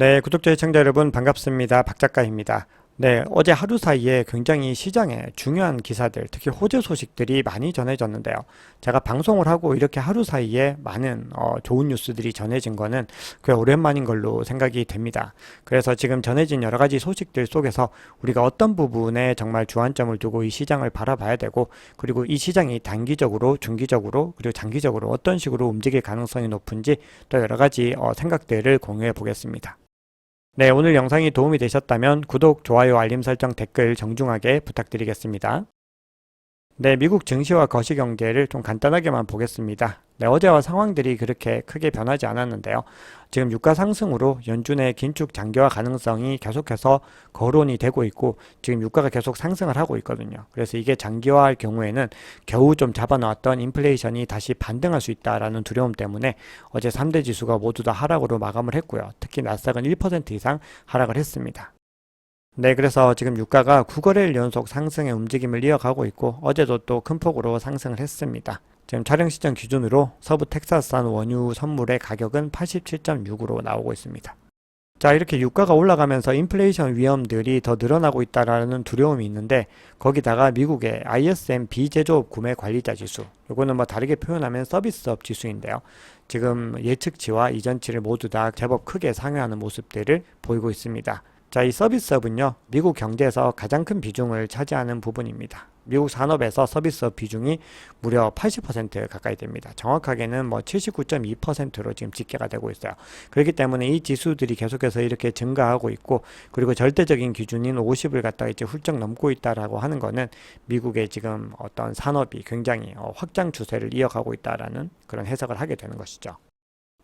네, 구독자 시청자 여러분 반갑습니다. 박 작가입니다. 네, 어제 하루 사이에 굉장히 시장에 중요한 기사들, 특히 호재 소식들이 많이 전해졌는데요. 제가 방송을 하고 이렇게 하루 사이에 많은 어, 좋은 뉴스들이 전해진 거는 꽤 오랜만인 걸로 생각이 됩니다. 그래서 지금 전해진 여러 가지 소식들 속에서 우리가 어떤 부분에 정말 주안점을 두고 이 시장을 바라봐야 되고 그리고 이 시장이 단기적으로, 중기적으로, 그리고 장기적으로 어떤 식으로 움직일 가능성이 높은지 또 여러 가지 어, 생각들을 공유해 보겠습니다. 네, 오늘 영상이 도움이 되셨다면 구독, 좋아요, 알림 설정, 댓글 정중하게 부탁드리겠습니다. 네, 미국 증시와 거시 경제를 좀 간단하게만 보겠습니다. 네, 어제와 상황들이 그렇게 크게 변하지 않았는데요. 지금 유가 상승으로 연준의 긴축 장기화 가능성이 계속해서 거론이 되고 있고 지금 유가가 계속 상승을 하고 있거든요. 그래서 이게 장기화할 경우에는 겨우 좀 잡아놨던 인플레이션이 다시 반등할 수 있다라는 두려움 때문에 어제 3대 지수가 모두 다 하락으로 마감을 했고요. 특히 나스닥은 1% 이상 하락을 했습니다. 네, 그래서 지금 유가가 9거래일 연속 상승의 움직임을 이어가고 있고 어제도 또 큰 폭으로 상승을 했습니다. 지금 촬영 시점 기준으로 서부 텍사스산 원유 선물의 가격은 87.6으로 나오고 있습니다. 자, 이렇게 유가가 올라가면서 인플레이션 위험들이 더 늘어나고 있다라는 두려움이 있는데 거기다가 미국의 ISM 비제조업 구매 관리자 지수, 요거는 뭐 다르게 표현하면 서비스업 지수인데요. 지금 예측치와 이전치를 모두 다 제법 크게 상회하는 모습들을 보이고 있습니다. 자, 이 서비스업은요, 미국 경제에서 가장 큰 비중을 차지하는 부분입니다. 미국 산업에서 서비스업 비중이 무려 80% 가까이 됩니다. 정확하게는 뭐 79.2%로 지금 집계가 되고 있어요. 그렇기 때문에 이 지수들이 계속해서 이렇게 증가하고 있고, 그리고 절대적인 기준인 50을 갖다가 이제 훌쩍 넘고 있다라고 하는 거는 미국의 지금 어떤 산업이 굉장히 어, 확장 추세를 이어가고 있다라는 그런 해석을 하게 되는 것이죠.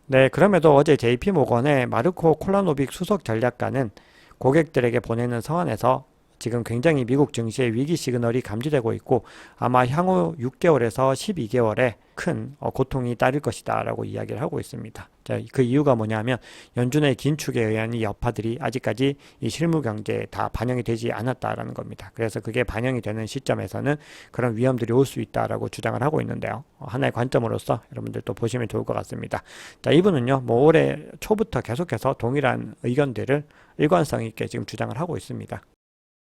네, 그럼에도 어제 JP 모건의 마르코 콜라노빅 수석 전략가는 고객들에게 보내는 서한에서 지금 굉장히 미국 증시의 위기 시그널이 감지되고 있고 아마 향후 6개월에서 12개월에 큰 어, 고통이 따를 것이다 라고 이야기를 하고 있습니다. 자, 그 이유가 뭐냐면 연준의 긴축에 의한 이 여파들이 아직까지 이 실무 경제에 다 반영이 되지 않았다라는 겁니다. 그래서 그게 반영이 되는 시점에서는 그런 위험들이 올 수 있다라고 주장을 하고 있는데요. 어, 하나의 관점으로서 여러분들 또 보시면 좋을 것 같습니다. 자, 이분은요, 뭐 올해 초부터 계속해서 동일한 의견들을 일관성 있게 지금 주장을 하고 있습니다.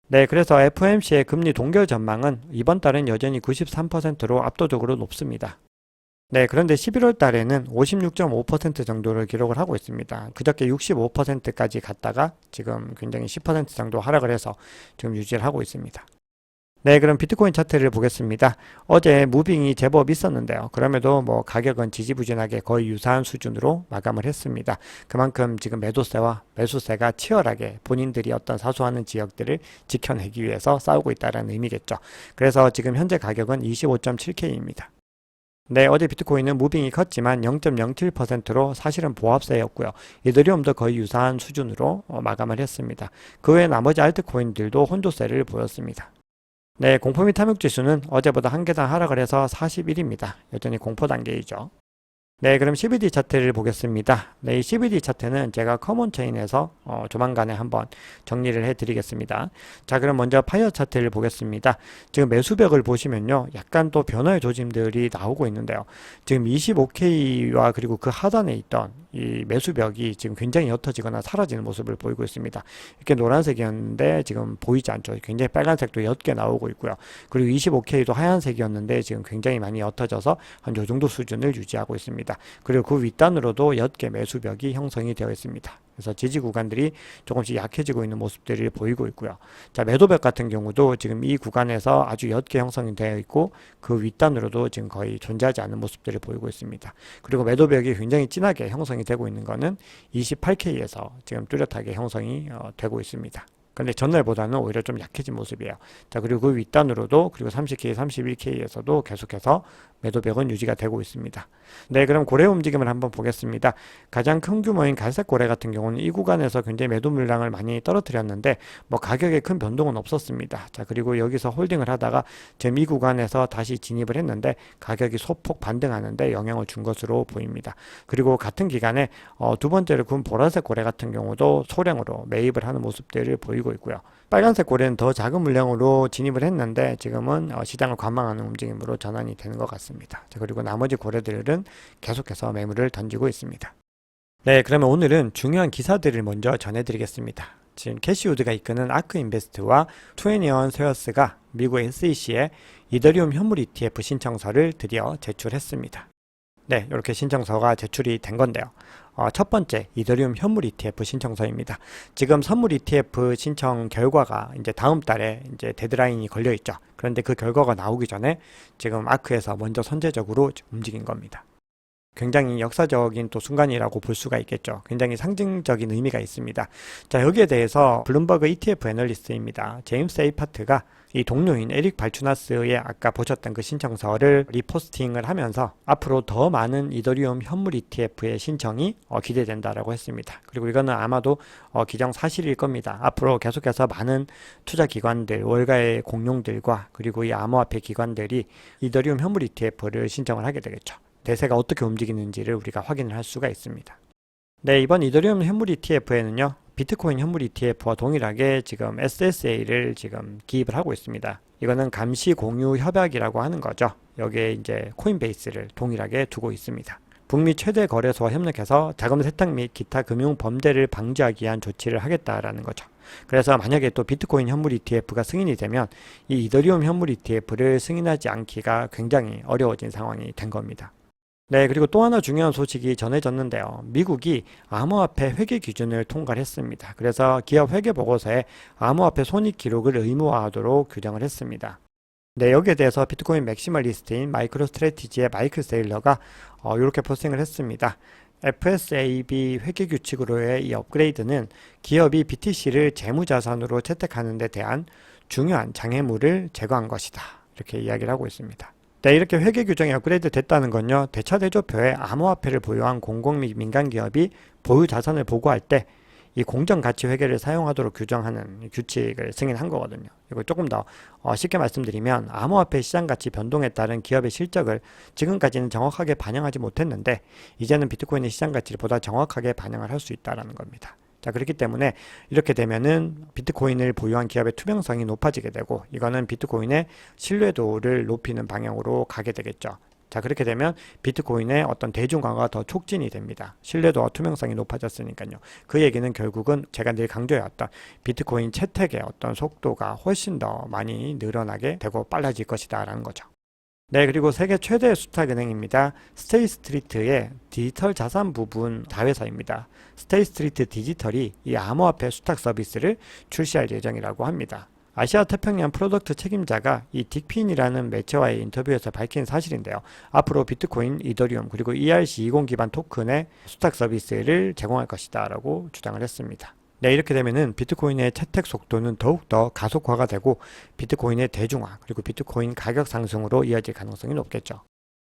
네, 그래서 FOMC의 금리 동결 전망은 이번 달은 여전히 93%로 압도적으로 높습니다. 네, 그런데 11월 달에는 56.5% 정도를 기록을 하고 있습니다. 그저께 65%까지 갔다가 지금 굉장히 10% 정도 하락을 해서 지금 유지를 하고 있습니다. 네, 그럼 비트코인 차트를 보겠습니다. 어제 무빙이 제법 있었는데요. 그럼에도 뭐 가격은 지지부진하게 거의 유사한 수준으로 마감을 했습니다. 그만큼 지금 매도세와 매수세가 치열하게 본인들이 어떤 사수하는 지역들을 지켜내기 위해서 싸우고 있다는 의미겠죠. 그래서 지금 현재 가격은 25.7K입니다. 네, 어제 비트코인은 무빙이 컸지만 0.07%로 사실은 보합세였고요. 이더리움도 거의 유사한 수준으로 어, 마감을 했습니다. 그 외 나머지 알트코인들도 혼조세를 보였습니다. 네, 공포 및 탐욕 지수는 어제보다 한 계단 하락을 해서 41입니다. 여전히 공포 단계이죠. 네, 그럼 CBD 차트를 보겠습니다. 네, 이 CBD 차트는 제가 커먼 체인에서 어, 조만간에 한번 정리를 해드리겠습니다. 자, 그럼 먼저 파이어 차트를 보겠습니다. 지금 매수벽을 보시면요, 약간 또 변화의 조짐들이 나오고 있는데요. 지금 25K와 그리고 그 하단에 있던 이 매수벽이 지금 굉장히 옅어지거나 사라지는 모습을 보이고 있습니다. 이렇게 노란색이었는데 지금 보이지 않죠. 굉장히 빨간색도 옅게 나오고 있고요. 그리고 25K도 하얀색이었는데 지금 굉장히 많이 옅어져서 한 요 정도 수준을 유지하고 있습니다. 그리고 그 윗단으로도 옅게 매수벽이 형성이 되어 있습니다. 그래서 지지 구간들이 조금씩 약해지고 있는 모습들이 보이고 있고요. 자, 매도벽 같은 경우도 지금 이 구간에서 아주 옅게 형성이 되어 있고 그 윗단으로도 지금 거의 존재하지 않는 모습들을 보이고 있습니다. 그리고 매도벽이 굉장히 진하게 형성이 되고 있는 것은 28K에서 지금 뚜렷하게 형성이 어, 되고 있습니다. 근데 전날보다는 오히려 좀 약해진 모습이에요. 자, 그리고 그 윗단으로도 그리고 30K, 31K에서도 계속해서 매도벽은 유지가 되고 있습니다. 네, 그럼 고래 움직임을 한번 보겠습니다. 가장 큰 규모인 갈색 고래 같은 경우는 이 구간에서 굉장히 매도 물량을 많이 떨어뜨렸는데 뭐 가격에 큰 변동은 없었습니다. 자, 그리고 여기서 홀딩을 하다가 지금 이 구간에서 다시 진입을 했는데 가격이 소폭 반등하는데 영향을 준 것으로 보입니다. 그리고 같은 기간에 어, 두 번째로 군 보라색 고래 같은 경우도 소량으로 매입을 하는 모습들을 보이고 있고요. 빨간색 고래는 더 작은 물량으로 진입을 했는데 지금은 어, 시장을 관망하는 움직임으로 전환이 되는 것 같습니다. 자, 그리고 나머지 고래들은 계속해서 매물을 던지고 있습니다. 네, 그러면 오늘은 중요한 기사들을 먼저 전해드리겠습니다. 지금 캐시우드가 이끄는 아크 인베스트와 투애니언 세어스가 미국 SEC에 이더리움 현물 ETF 신청서를 드디어 제출했습니다. 네, 이렇게 신청서가 제출이 된 건데요. 어, 첫 번째 이더리움 현물 ETF 신청서입니다. 지금 선물 ETF 신청 결과가 이제 다음 달에 이제 데드라인이 걸려 있죠. 그런데 그 결과가 나오기 전에 지금 아크에서 먼저 선제적으로 움직인 겁니다. 굉장히 역사적인 또 순간이라고 볼 수가 있겠죠. 굉장히 상징적인 의미가 있습니다. 자, 여기에 대해서 블룸버그 ETF 애널리스트입니다. 제임스 에이파트가 이 동료인 에릭 발추나스의 아까 보셨던 그 신청서를 리포스팅을 하면서 앞으로 더 많은 이더리움 현물 ETF의 신청이 어, 기대된다라고 했습니다. 그리고 이거는 아마도 어, 기정 사실일 겁니다. 앞으로 계속해서 많은 투자 기관들, 월가의 공룡들과 그리고 이 암호화폐 기관들이 이더리움 현물 ETF를 신청을 하게 되겠죠. 대세가 어떻게 움직이는지를 우리가 확인을 할 수가 있습니다. 네, 이번 이더리움 현물 ETF에는요. 비트코인 현물 ETF와 동일하게 지금 SSA를 지금 기입을 하고 있습니다. 이거는 감시 공유 협약이라고 하는 거죠. 여기에 이제 코인베이스를 동일하게 두고 있습니다. 북미 최대 거래소와 협력해서 자금 세탁 및 기타 금융 범죄를 방지하기 위한 조치를 하겠다라는 거죠. 그래서 만약에 또 비트코인 현물 ETF가 승인이 되면 이 이더리움 현물 ETF를 승인하지 않기가 굉장히 어려워진 상황이 된 겁니다. 네, 그리고 또 하나 중요한 소식이 전해졌는데요. 미국이 암호화폐 회계 기준을 통과를 했습니다. 그래서 기업 회계 보고서에 암호화폐 손익 기록을 의무화하도록 규정을 했습니다. 네, 여기에 대해서 비트코인 맥시멀리스트인 마이크로 스트레티지의 마이클 세일러가 어, 이렇게 포스팅을 했습니다. FSAB 회계 규칙으로의 이 업그레이드는 기업이 BTC를 재무자산으로 채택하는 데 대한 중요한 장애물을 제거한 것이다. 이렇게 이야기를 하고 있습니다. 네, 이렇게 회계 규정이 업그레이드 됐다는 건요. 대차 대조표에 암호화폐를 보유한 공공 및 민간 기업이 보유 자산을 보고할 때 이 공정 가치 회계를 사용하도록 규정하는 규칙을 승인한 거거든요. 이거 조금 더 어, 쉽게 말씀드리면 암호화폐 시장 가치 변동에 따른 기업의 실적을 지금까지는 정확하게 반영하지 못했는데 이제는 비트코인의 시장 가치를 보다 정확하게 반영을 할 수 있다라는 겁니다. 자, 그렇기 때문에 이렇게 되면은 비트코인을 보유한 기업의 투명성이 높아지게 되고 이거는 비트코인의 신뢰도를 높이는 방향으로 가게 되겠죠. 자, 그렇게 되면 비트코인의 어떤 대중화가 더 촉진이 됩니다. 신뢰도와 투명성이 높아졌으니까요. 그 얘기는 결국은 제가 늘 강조해왔던 비트코인 채택의 어떤 속도가 훨씬 더 많이 늘어나게 되고 빨라질 것이다 라는 거죠. 네, 그리고 세계 최대 수탁 은행입니다. 스테이 스트리트의 디지털 자산 부분 다회사입니다. 스테이 스트리트 디지털이 이 암호화폐 수탁 서비스를 출시할 예정이라고 합니다. 아시아 태평양 프로덕트 책임자가 이 딕핀이라는 매체와의 인터뷰에서 밝힌 사실인데요. 앞으로 비트코인, 이더리움 그리고 ERC20 기반 토큰의 수탁 서비스를 제공할 것이다 라고 주장을 했습니다. 네, 이렇게 되면은 비트코인의 채택 속도는 더욱더 가속화가 되고 비트코인의 대중화 그리고 비트코인 가격 상승으로 이어질 가능성이 높겠죠.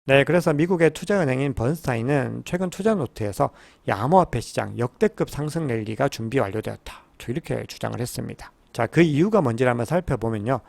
네, 그래서 미국의 투자은행인 번스타인은 최근 투자 노트에서 이 암호화폐 시장 역대급 상승 랠리가 준비 완료되었다. 이렇게 주장을 했습니다. 자, 그 이유가 뭔지를 한번 살펴보면요.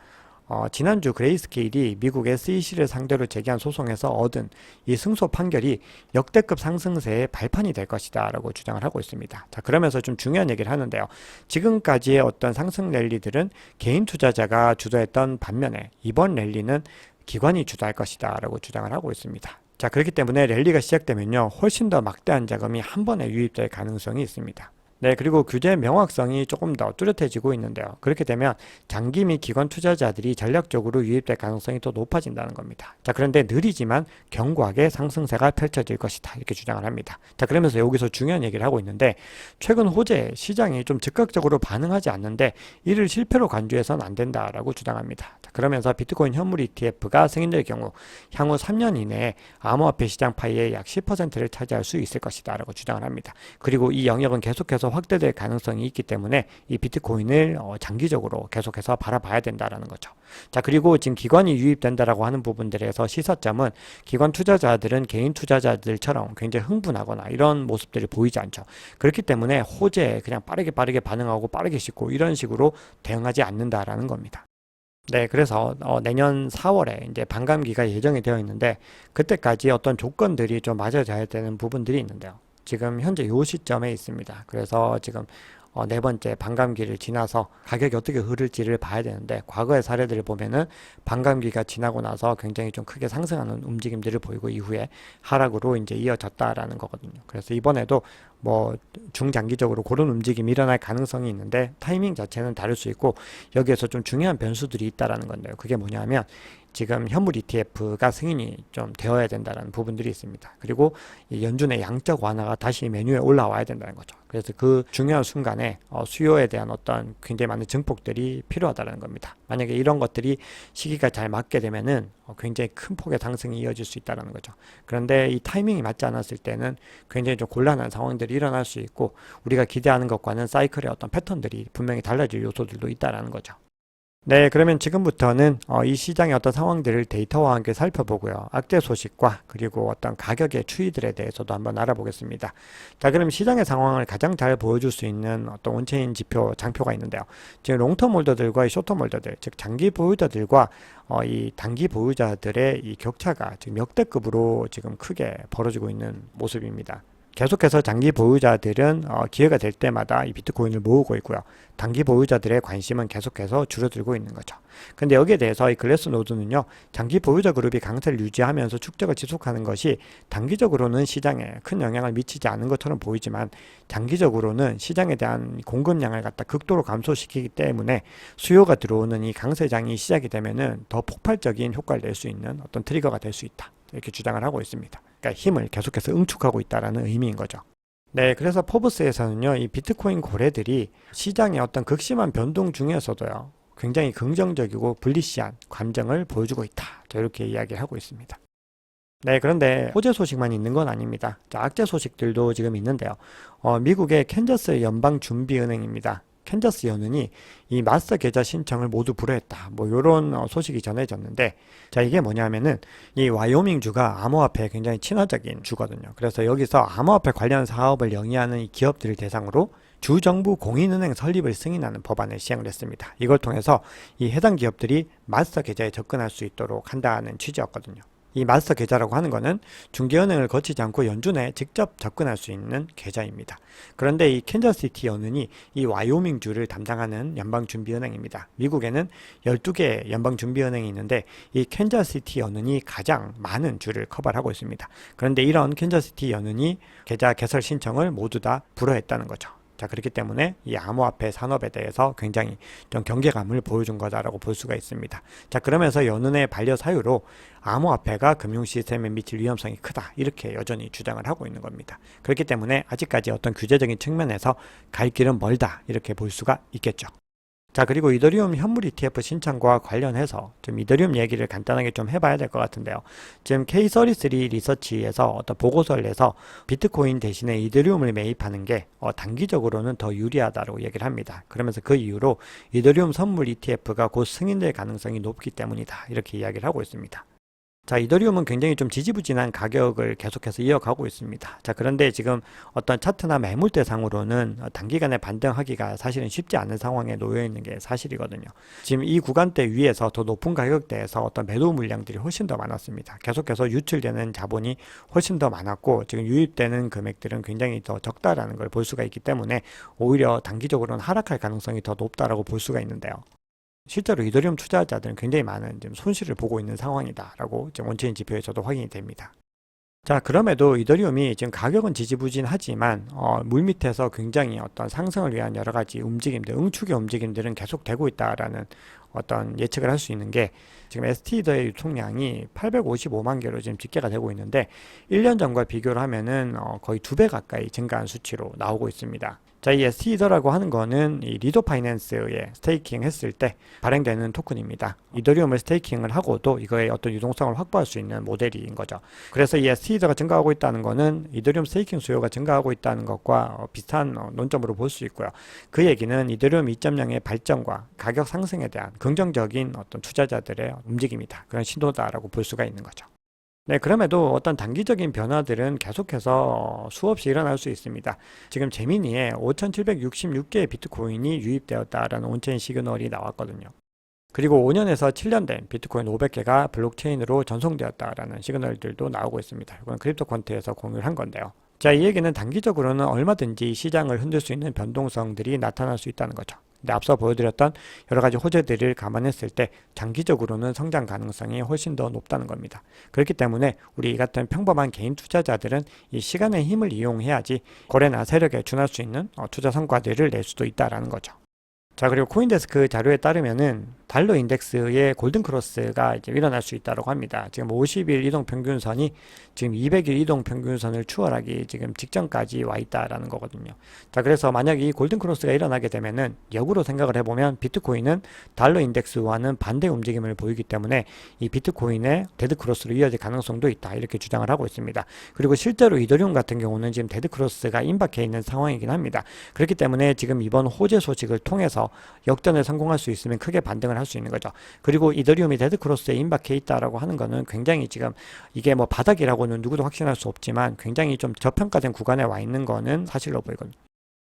어, 지난주 그레이스케일이 미국 SEC를 상대로 제기한 소송에서 얻은 이 승소 판결이 역대급 상승세의 발판이 될 것이다 라고 주장을 하고 있습니다. 자, 그러면서 좀 중요한 얘기를 하는데요. 지금까지의 어떤 상승 랠리들은 개인 투자자가 주도했던 반면에 이번 랠리는 기관이 주도할 것이다 라고 주장을 하고 있습니다. 자, 그렇기 때문에 랠리가 시작되면요. 훨씬 더 막대한 자금이 한 번에 유입될 가능성이 있습니다. 네, 그리고 규제 명확성이 조금 더 뚜렷해지고 있는데요. 그렇게 되면 장기 및 기관 투자자들이 전략적으로 유입될 가능성이 더 높아진다는 겁니다. 자, 그런데 느리지만 견고하게 상승세가 펼쳐질 것이다. 이렇게 주장을 합니다. 자, 그러면서 여기서 중요한 얘기를 하고 있는데 최근 호재 시장이 좀 즉각적으로 반응하지 않는데 이를 실패로 간주해서는 안 된다라고 주장합니다. 자, 그러면서 비트코인 현물 ETF가 승인될 경우 향후 3년 이내에 암호화폐 시장 파이의 약 10%를 차지할 수 있을 것이다라고 주장을 합니다. 그리고 이 영역은 계속해서 확대될 가능성이 있기 때문에 이 비트코인을 어, 장기적으로 계속해서 바라봐야 된다라는 거죠. 자, 그리고 지금 기관이 유입된다라고 하는 부분들에서 시사점은 기관 투자자들은 개인 투자자들처럼 굉장히 흥분하거나 이런 모습들이 보이지 않죠. 그렇기 때문에 호재에 그냥 빠르게 빠르게 반응하고 빠르게 씻고 이런 식으로 대응하지 않는다라는 겁니다. 네, 그래서 어, 내년 4월에 이제 반감기가 예정이 되어 있는데 그때까지 어떤 조건들이 좀 맞아져야 되는 부분들이 있는데요. 지금 현재 요 시점에 있습니다. 그래서 지금 어, 네 번째 반감기를 지나서 가격이 어떻게 흐를지를 봐야 되는데 과거의 사례들을 보면은 반감기가 지나고 나서 굉장히 좀 크게 상승하는 움직임들을 보이고 이후에 하락으로 이제 이어졌다라는 거거든요. 그래서 이번에도 뭐 중장기적으로 그런 움직임이 일어날 가능성이 있는데 타이밍 자체는 다를 수 있고 여기에서 좀 중요한 변수들이 있다라는 건데요. 그게 뭐냐면 지금 현물 ETF가 승인이 좀 되어야 된다는 부분들이 있습니다. 그리고 이 연준의 양적 완화가 다시 메뉴에 올라와야 된다는 거죠. 그래서 그 중요한 순간에 어, 수요에 대한 어떤 굉장히 많은 증폭들이 필요하다는 겁니다. 만약에 이런 것들이 시기가 잘 맞게 되면은 어, 굉장히 큰 폭의 상승이 이어질 수 있다는 거죠. 그런데 이 타이밍이 맞지 않았을 때는 굉장히 좀 곤란한 상황들이 일어날 수 있고 우리가 기대하는 것과는 사이클의 어떤 패턴들이 분명히 달라질 요소들도 있다라는 거죠. 네, 그러면 지금부터는 어, 이 시장의 어떤 상황들을 데이터와 함께 살펴보고요. 악재 소식과 그리고 어떤 가격의 추이들에 대해서도 한번 알아보겠습니다. 자, 그럼 시장의 상황을 가장 잘 보여줄 수 있는 어떤 온체인 지표, 장표가 있는데요. 지금 롱텀 홀더들과 이 쇼텀 홀더들, 즉 장기 보유자들과 어, 이 단기 보유자들의 이 격차가 지금 역대급으로 지금 크게 벌어지고 있는 모습입니다. 계속해서 장기 보유자들은 어, 기회가 될 때마다 이 비트코인을 모으고 있고요. 단기 보유자들의 관심은 계속해서 줄어들고 있는 거죠. 근데 여기에 대해서 이 글래스 노드는요, 장기 보유자 그룹이 강세를 유지하면서 축적을 지속하는 것이 단기적으로는 시장에 큰 영향을 미치지 않은 것처럼 보이지만 장기적으로는 시장에 대한 공급량을 갖다 극도로 감소시키기 때문에 수요가 들어오는 이 강세장이 시작이 되면은 더 폭발적인 효과를 낼 수 있는 어떤 트리거가 될 수 있다. 이렇게 주장을 하고 있습니다. 그러니까 힘을 계속해서 응축하고 있다라는 의미인 거죠. 네, 그래서 포브스에서는요, 이 비트코인 고래들이 시장의 어떤 극심한 변동 중에서도요, 굉장히 긍정적이고 불리시한 감정을 보여주고 있다. 자, 이렇게 이야기하고 있습니다. 네, 그런데 호재 소식만 있는 건 아닙니다. 자, 악재 소식들도 지금 있는데요. 어, 미국의 캔자스 연방준비은행입니다. 캔자스 연은이 이 마스터 계좌 신청을 모두 불허했다. 뭐 이런 어, 소식이 전해졌는데 자 이게 뭐냐면은 이 와이오밍 주가 암호화폐에 굉장히 친화적인 주거든요. 그래서 여기서 암호화폐 관련 사업을 영위하는 이 기업들을 대상으로 주정부 공인은행 설립을 승인하는 법안을 시행을 했습니다. 이걸 통해서 이 해당 기업들이 마스터 계좌에 접근할 수 있도록 한다는 취지였거든요. 이 마스터 계좌라고 하는 것은 중개은행을 거치지 않고 연준에 직접 접근할 수 있는 계좌입니다. 그런데 이 캔자스시티 연은이 이 와이오밍주를 담당하는 연방준비은행입니다. 미국에는 12개 연방준비은행이 있는데 이 캔자스시티 연은이 가장 많은 주를 커버하고 있습니다. 그런데 이런 캔자스시티 연은이 계좌 개설 신청을 모두 다 불허했다는 거죠. 자, 그렇기 때문에 이 암호화폐 산업에 대해서 굉장히 좀 경계감을 보여준 거다라고 볼 수가 있습니다. 자, 그러면서 연은의 반려 사유로 암호화폐가 금융 시스템에 미칠 위험성이 크다. 이렇게 여전히 주장을 하고 있는 겁니다. 그렇기 때문에 아직까지 어떤 규제적인 측면에서 갈 길은 멀다. 이렇게 볼 수가 있겠죠. 자, 그리고 이더리움 현물 ETF 신청과 관련해서 좀 이더리움 얘기를 간단하게 좀 해봐야 될 것 같은데요. 지금 K33 리서치에서 어떤 보고서를 내서 비트코인 대신에 이더리움을 매입하는 게 어, 단기적으로는 더 유리하다고 얘기를 합니다. 그러면서 그 이유로 이더리움 선물 ETF가 곧 승인될 가능성이 높기 때문이다. 이렇게 이야기를 하고 있습니다. 자, 이더리움은 굉장히 좀 지지부진한 가격을 계속해서 이어가고 있습니다. 자, 그런데 지금 어떤 차트나 매물 대상으로는 단기간에 반등하기가 사실은 쉽지 않은 상황에 놓여 있는 게 사실이거든요. 지금 이 구간대 위에서 더 높은 가격대에서 어떤 매도 물량들이 훨씬 더 많았습니다. 계속해서 유출되는 자본이 훨씬 더 많았고 지금 유입되는 금액들은 굉장히 더 적다라는 걸 볼 수가 있기 때문에 오히려 단기적으로는 하락할 가능성이 더 높다라고 볼 수가 있는데요. 실제로 이더리움 투자자들은 굉장히 많은 지금 손실을 보고 있는 상황이다라고 지금 원체인 지표에서도 확인이 됩니다. 자, 그럼에도 이더리움이 지금 가격은 지지부진하지만 어, 물 밑에서 굉장히 어떤 상승을 위한 여러 가지 움직임들, 응축의 움직임들은 계속되고 있다라는 어떤 예측을 할 수 있는 게 지금 ST더의 유통량이 855만 개로 지금 집계가 되고 있는데 1년 전과 비교를 하면은 어, 거의 두 배 가까이 증가한 수치로 나오고 있습니다. 자, 이 ST더라고 하는 거는 이 리도 파이낸스에 스테이킹 했을 때 발행되는 토큰입니다. 이더리움을 스테이킹을 하고도 이거의 어떤 유동성을 확보할 수 있는 모델인 거죠. 그래서 이 ST더가 증가하고 있다는 거는 이더리움 스테이킹 수요가 증가하고 있다는 것과 어, 비슷한 어, 논점으로 볼 수 있고요. 그 얘기는 이더리움 2.0의 발전과 가격 상승에 대한 긍정적인 어떤 투자자들의 움직임이다. 그런 신호다라고 볼 수가 있는 거죠. 네, 그럼에도 어떤 단기적인 변화들은 계속해서 수없이 일어날 수 있습니다. 지금 제미니에 5,766개의 비트코인이 유입되었다라는 온체인 시그널이 나왔거든요. 그리고 5년에서 7년 된 비트코인 500개가 블록체인으로 전송되었다라는 시그널들도 나오고 있습니다. 이건 크립토 퀀트에서 공유를 한 건데요. 자, 이 얘기는 단기적으로는 얼마든지 시장을 흔들 수 있는 변동성들이 나타날 수 있다는 거죠. 근데 앞서 보여드렸던 여러 가지 호재들을 감안했을 때 장기적으로는 성장 가능성이 훨씬 더 높다는 겁니다. 그렇기 때문에 우리 같은 평범한 개인 투자자들은 이 시간의 힘을 이용해야지 거래나 세력에 준할 수 있는 어, 투자 성과들을 낼 수도 있다라는 거죠. 자 그리고 코인데스크 자료에 따르면은 달러 인덱스의 골든 크로스가 이제 일어날 수 있다고 합니다. 지금 50일 이동 평균선이 지금 200일 이동 평균선을 추월하기 지금 직전까지 와 있다라는 거거든요. 자 그래서 만약 이 골든 크로스가 일어나게 되면은 역으로 생각을 해보면 비트코인은 달러 인덱스와는 반대 움직임을 보이기 때문에 이 비트코인의 데드 크로스로 이어질 가능성도 있다 이렇게 주장을 하고 있습니다. 그리고 실제로 이더리움 같은 경우는 지금 데드 크로스가 임박해 있는 상황이긴 합니다. 그렇기 때문에 지금 이번 호재 소식을 통해서 역전에 성공할 수 있으면 크게 반등을 할 수 있는 거죠. 그리고 이더리움이 데드 크로스에 임박해 있다라고 하는 거는 굉장히 지금 이게 뭐 바닥이라고는 누구도 확신할 수 없지만 굉장히 좀 저평가된 구간에 와 있는 거는 사실로 보이거든요.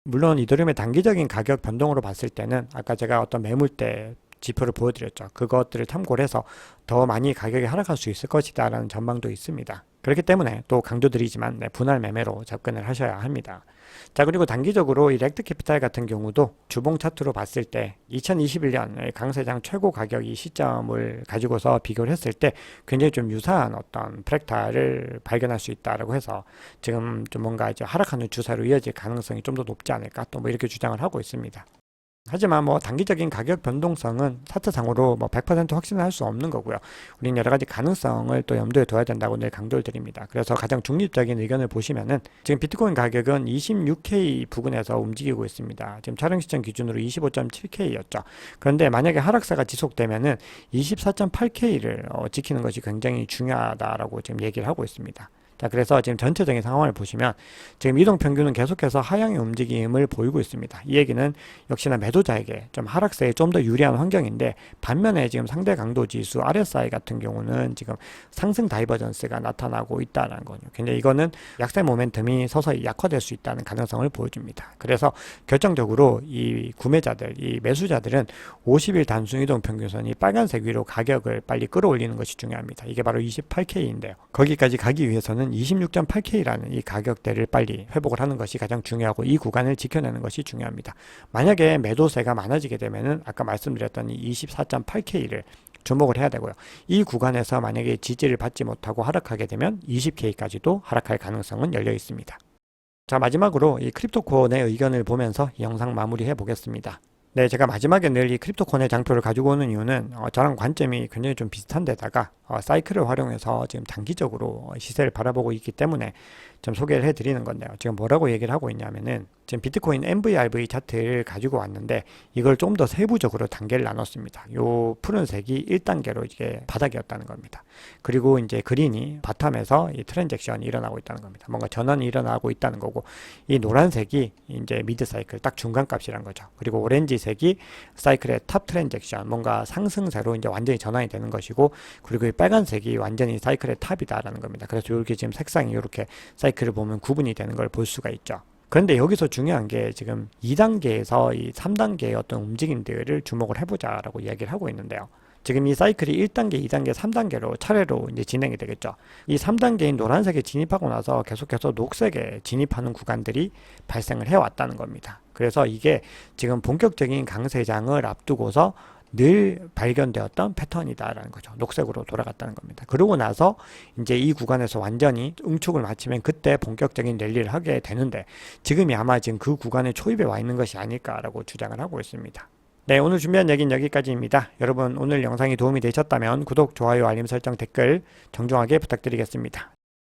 물론 이더리움의 단기적인 가격 변동으로 봤을 때는 아까 제가 어떤 매물대 지표를 보여드렸죠. 그것들을 참고를 해서 더 많이 가격이 하락할 수 있을 것이다라는 전망도 있습니다. 그렇기 때문에 또 강조드리지만 네, 분할 매매로 접근을 하셔야 합니다. 자 그리고 단기적으로 이 렉트 캐피탈 같은 경우도 주봉 차트로 봤을 때 2021년 강세장 최고 가격 이 시점을 가지고서 비교를 했을 때 굉장히 좀 유사한 어떤 프랙탈을 발견할 수 있다라고 해서 지금 좀 뭔가 이제 하락하는 주사로 이어질 가능성이 좀 더 높지 않을까 또 뭐 이렇게 주장을 하고 있습니다. 하지만 뭐 단기적인 가격 변동성은 차트상으로 뭐 100% 확신을 할 수 없는 거고요. 우리는 여러 가지 가능성을 또 염두에 둬야 된다고 늘 강조를 드립니다. 그래서 가장 중립적인 의견을 보시면은 지금 비트코인 가격은 26K 부근에서 움직이고 있습니다. 지금 촬영 시점 기준으로 25.7K였죠. 그런데 만약에 하락세가 지속되면은 24.8K를 어, 지키는 것이 굉장히 중요하다라고 지금 얘기를 하고 있습니다. 자, 그래서 지금 전체적인 상황을 보시면 지금 이동 평균은 계속해서 하향의 움직임을 보이고 있습니다. 이 얘기는 역시나 매도자에게 좀 하락세에 좀 더 유리한 환경인데 반면에 지금 상대 강도 지수 RSI 같은 경우는 지금 상승 다이버전스가 나타나고 있다는 거죠. 근데 이거는 약세 모멘텀이 서서히 약화될 수 있다는 가능성을 보여줍니다. 그래서 결정적으로 이 구매자들, 이 매수자들은 50일 단순 이동 평균선이 빨간색 위로 가격을 빨리 끌어올리는 것이 중요합니다. 이게 바로 28K인데요. 거기까지 가기 위해서는 26.8K라는 이 가격대를 빨리 회복을 하는 것이 가장 중요하고 이 구간을 지켜내는 것이 중요합니다. 만약에 매도세가 많아지게 되면은 아까 말씀드렸던 이 24.8K를 주목을 해야 되고요. 이 구간에서 만약에 지지를 받지 못하고 하락하게 되면 20K까지도 하락할 가능성은 열려 있습니다. 자, 마지막으로 이 크립토코어의 의견을 보면서 이 영상 마무리해 보겠습니다. 네, 제가 마지막에 늘 이 크립토코인의 장표를 가지고 오는 이유는 어, 저랑 관점이 굉장히 좀 비슷한 데다가 어, 사이클을 활용해서 지금 장기적으로 시세를 바라보고 있기 때문에 좀 소개를 해드리는 건데요. 지금 뭐라고 얘기를 하고 있냐면은 지금 비트코인 MVRV 차트를 가지고 왔는데 이걸 좀 더 세부적으로 단계를 나눴습니다. 요 푸른색이 1단계로 이게 바닥이었다는 겁니다. 그리고 이제 그린이 바텀에서 이 트랜잭션이 일어나고 있다는 겁니다. 뭔가 전환이 일어나고 있다는 거고 이 노란색이 이제 미드 사이클 딱 중간 값이란 거죠. 그리고 오렌지색이 사이클의 탑 트랜잭션 뭔가 상승세로 이제 완전히 전환이 되는 것이고 그리고 이 빨간색이 완전히 사이클의 탑이다라는 겁니다. 그래서 이렇게 지금 색상이 이렇게 사이클을 보면 구분이 되는 걸 볼 수가 있죠. 그런데 여기서 중요한 게 지금 2단계에서 이 3단계의 어떤 움직임들을 주목을 해보자라고 이야기를 하고 있는데요. 지금 이 사이클이 1단계, 2단계, 3단계로 차례로 이제 진행이 되겠죠. 이 3단계인 노란색에 진입하고 나서 계속해서 녹색에 진입하는 구간들이 발생을 해왔다는 겁니다. 그래서 이게 지금 본격적인 강세장을 앞두고서 늘 발견되었던 패턴이다라는 거죠. 녹색으로 돌아갔다는 겁니다. 그러고 나서 이제 이 구간에서 완전히 응축을 마치면 그때 본격적인 랠리를 하게 되는데 지금이 아마 지금 그 구간의 초입에 와 있는 것이 아닐까라고 주장을 하고 있습니다. 네, 오늘 준비한 얘기는 여기까지입니다. 여러분 오늘 영상이 도움이 되셨다면 구독, 좋아요, 알림 설정, 댓글 정중하게 부탁드리겠습니다.